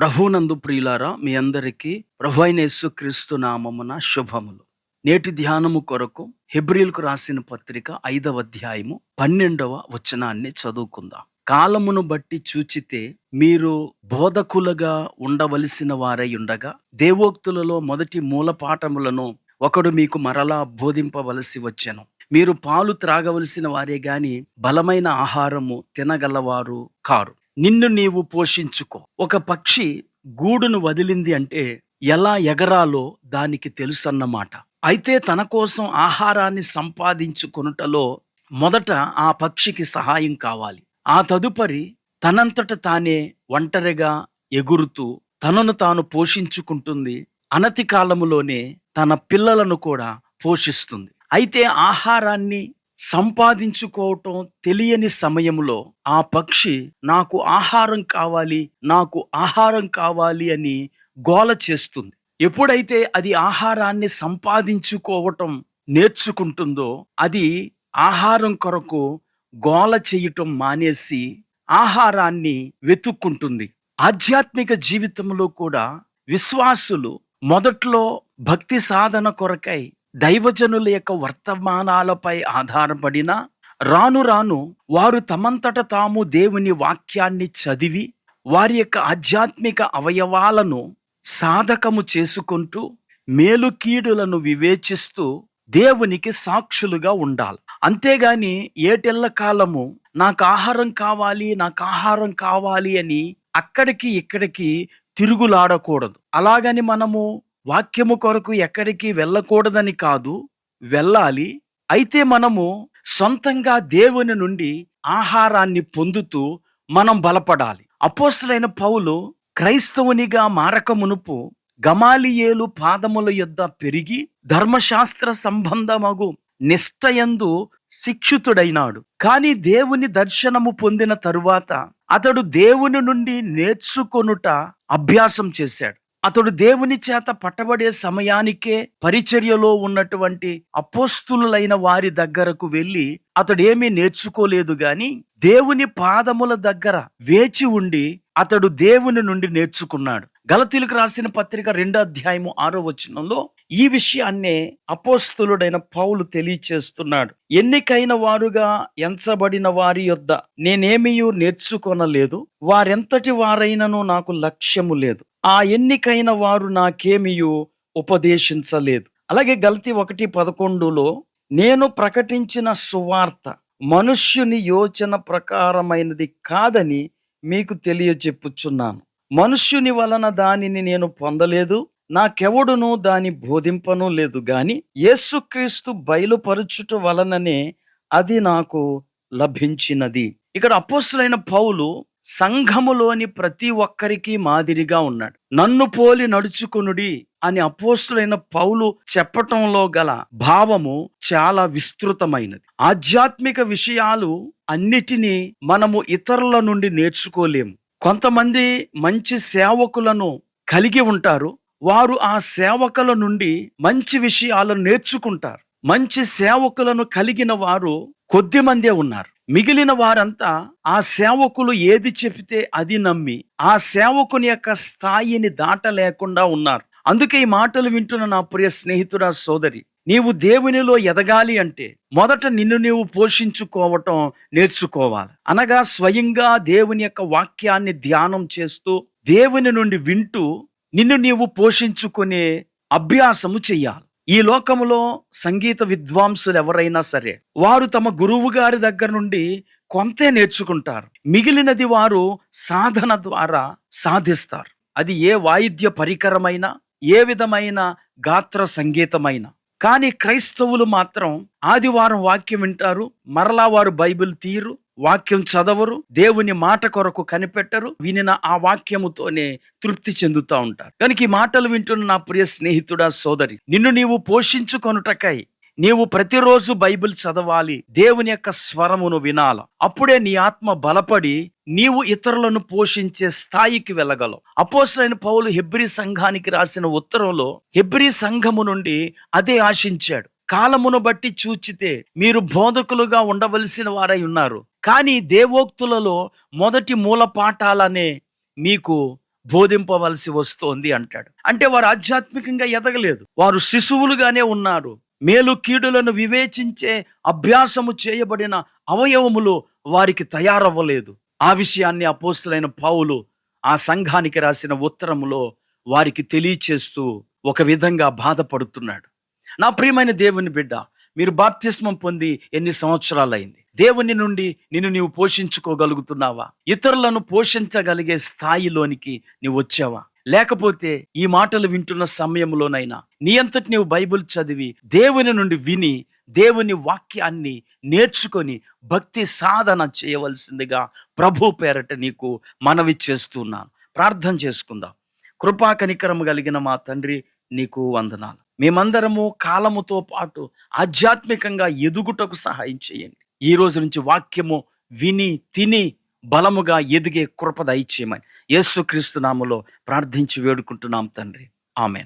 ప్రభునందు ప్రియులారా మీ అందరికీ ప్రభు అయిన యేసుక్రీస్తు నామమున శుభములు. నేటి ధ్యానము కొరకు హెబ్రిల్కు రాసిన పత్రిక ఐదవ అధ్యాయము పన్నెండవ వచనాన్ని చదువుకుందాం. కాలమును బట్టి చూచితే మీరు బోధకులుగా ఉండవలసిన వారై ఉండగా దేవోక్తులలో మొదటి మూల పాఠములను ఒకడు మీకు మరలా బోధింపవలసి వచ్చెను. మీరు పాలు త్రాగవలసిన వారే గాని బలమైన ఆహారము తినగలవారు కారు. నిన్ను నీవు పోషించుకో. ఒక పక్షి గూడును వదిలింది అంటే ఎలా ఎగరాలో దానికి తెలుసన్నమాట. అయితే తన కోసం ఆహారాన్ని సంపాదించుకొనుటలో మొదట ఆ పక్షికి సహాయం కావాలి. ఆ తదుపరి తనంతట తానే ఒంటరిగా ఎగురుతూ తనను తాను పోషించుకుంటుంది. అనతి కాలములోనే తన పిల్లలను కూడా పోషిస్తుంది. అయితే ఆహారాన్ని సంపాదించుకోవటం తెలియని సమయంలో ఆ పక్షి నాకు ఆహారం కావాలి నాకు ఆహారం కావాలి అని గోల చేస్తుంది. ఎప్పుడైతే అది ఆహారాన్ని సంపాదించుకోవటం నేర్చుకుంటుందో అది ఆహారం కొరకు గోల చేయటం మానేసి ఆహారాన్ని వెతుక్కుంటుంది. ఆధ్యాత్మిక జీవితంలో కూడా విశ్వాసులు మొదట్లో భక్తి సాధన కొరకై దైవజనుల యొక్క వర్తమానాలపై ఆధారపడిన రాను రాను వారు తమంతట తాము దేవుని వాక్యాన్ని చదివి వారి యొక్క ఆధ్యాత్మిక అవయవాలను సాధకము చేసుకుంటూ మేలుకీడులను వివేచిస్తూ దేవునికి సాక్షులుగా ఉండాలి. అంతేగాని ఏటెల్ల కాలము నాకు ఆహారం కావాలి నాకు ఆహారం కావాలి అని అక్కడికి ఇక్కడికి తిరుగులాడకూడదు. అలాగని మనము వాక్యము కొరకు ఎక్కడికి వెళ్ళకూడదని కాదు వెళ్ళాలి. అయితే మనము సొంతంగా దేవుని నుండి ఆహారాన్ని పొందుతూ మనం బలపడాలి. అపోస్తులైన పౌలు క్రైస్తవునిగా మారకమునుపు గమాలియేలు పాదముల యొద్ద పెరిగి ధర్మశాస్త్ర సంబంధమగు నిష్టయందు శిక్షితుడైనాడు. కానీ దేవుని దర్శనము పొందిన తరువాత అతడు దేవుని నుండి నేర్చుకొనుట అభ్యాసం చేశాడు. అతడు దేవుని చేత పట్టబడే సమయానికే పరిచర్యలో ఉన్నటువంటి అపోస్తులైన వారి దగ్గరకు వెళ్ళి అతడేమీ నేర్చుకోలేదు గాని దేవుని పాదముల దగ్గర వేచి ఉండి అతడు దేవుని నుండి నేర్చుకున్నాడు. గలతీలకు రాసిన పత్రిక రెండో అధ్యాయము ఆరో వచనంలో ఈ విషయాన్నే అపోస్తులుడైన పౌలు తెలియచేస్తున్నాడు. ఎన్నికైన వారుగా ఎంచబడిన వారి యొద్ద నేనేమియూ నేర్చుకొనలేదు. వారెంతటి వారైనను నాకు లక్ష్యము లేదు. ఆ ఎన్నికైన వారు నాకేమియూ ఉపదేశించలేదు. అలాగే గల్తీ ఒకటి పదకొండులో నేను ప్రకటించిన సువార్త మనుష్యుని యోచన ప్రకారమైనది కాదని మీకు తెలియచెప్పుచున్నాను. మనుష్యుని వలన దానిని నేను పొందలేదు. నాకెవడును దాని బోధింపను లేదు గాని యేసుక్రీస్తు బయలుపరచుట వలననే అది నాకు లభించినది. ఇక్కడ అపోస్తులైన పౌలు సంఘములోని ప్రతి ఒక్కరికి మాదిరిగా ఉన్నాడు. నన్ను పోలి నడుచుకునుడి అని అపోస్తులైన పౌలు చెప్పటంలో గల భావము చాలా విస్తృతమైనది. ఆధ్యాత్మిక విషయాలు అన్నిటినీ మనము ఇతరుల నుండి నేర్చుకోలేము. కొంతమంది మంచి సేవకులను కలిగి ఉంటారు వారు ఆ సేవకుల నుండి మంచి విషయాలను నేర్చుకుంటారు. మంచి సేవకులను కలిగిన వారు కొద్ది మందే ఉన్నారు. మిగిలిన వారంతా ఆ సేవకులు ఏది చెబితే అది నమ్మి ఆ సేవకుని యొక్క స్థాయిని దాటలేకుండా ఉన్నారు. అందుకే ఈ మాటలు వింటున్న నా ప్రియ స్నేహితుడా సోదరి నీవు దేవునిలో ఎదగాలి అంటే మొదట నిన్ను నీవు పోషించుకోవటం నేర్చుకోవాలి. అనగా స్వయంగా దేవుని యొక్క వాక్యాన్ని ధ్యానం చేస్తూ దేవుని నుండి వింటూ నిన్ను నీవు పోషించుకునే అభ్యాసము చెయ్యాలి. ఈ లోకములో సంగీత విద్వాంసులు ఎవరైనా సరే వారు తమ గురువు గారి దగ్గర నుండి కొంతే నేర్చుకుంటారు. మిగిలినది వారు సాధన ద్వారా సాధిస్తారు. అది ఏ వాయిద్య పరికరమైనా ఏ విధమైన గాత్ర సంగీతమైన. కానీ క్రైస్తవులు మాత్రం ఆదివారం వాక్యం వింటారు మరలా వారు బైబిల్ తీరు వాక్యం చదవరు దేవుని మాట కొరకు కనిపెట్టరు వినిన ఆ వాక్యముతోనే తృప్తి చెందుతూ ఉంటారు. కనుక ఈ మాటలు వింటున్న నా ప్రియ స్నేహితుడా సోదరి నిన్ను నీవు పోషించుకొనుటకై నీవు ప్రతిరోజు బైబిల్ చదవాలి దేవుని యొక్క స్వరమును వినాల. అప్పుడే నీ ఆత్మ బలపడి నీవు ఇతరులను పోషించే స్థాయికి వెళ్ళగలవు. అపోసరైన పౌలు హెబ్రి సంఘానికి రాసిన ఉత్తరంలో హెబ్రి సంఘము నుండి అదే ఆశించాడు. కాలమును బట్టి చూచితే మీరు బోధకులుగా ఉండవలసిన వారై ఉన్నారు. కానీ దేవోక్తులలో మొదటి మూల పాఠాలనే మీకు బోధింపవలసి వస్తోంది అంటాడు. అంటే వారు ఆధ్యాత్మికంగా ఎదగలేదు. వారు శిశువులుగానే ఉన్నారు. మేలు కీడులను వివేచించే అభ్యాసము చేయబడిన అవయవములు వారికి తయారవ్వలేదు. ఆ విషయాన్ని అపోస్తులైన పావులు ఆ సంఘానికి రాసిన ఉత్తరములో వారికి తెలియచేస్తూ ఒక విధంగా బాధపడుతున్నాడు. నా ప్రియమైన దేవుని బిడ్డ మీరు బాప్తిస్మం పొంది ఎన్ని సంవత్సరాలైంది? దేవుని నుండి నిన్ను నీవు పోషించుకోగలుగుతున్నావా? ఇతరులను పోషించగలిగే స్థాయిలోనికి నీవు వచ్చావా? లేకపోతే ఈ మాటలు వింటున్న సమయంలోనైనా నీ అంతటి నీవు బైబిల్ చదివి దేవుని నుండి విని దేవుని వాక్యాన్ని నేర్చుకొని భక్తి సాధన చేయవలసిందిగా ప్రభు పేరట నీకు మనవి చేస్తున్నాను ప్రార్థన చేసుకుందాం. కృపా కనికరము కలిగిన మా తండ్రి నీకు వందనాలు. మేమందరము కాలముతో పాటు ఆధ్యాత్మికంగా ఎదుగుటకు సహాయం చేయండి. ఈ రోజు నుంచి వాక్యము విని తిని బలముగా ఎదిగే కృప దయచేయమని. యేసుక్రీస్తు నామలో ప్రార్థించి వేడుకుంటున్నాం తండ్రి. ఆమె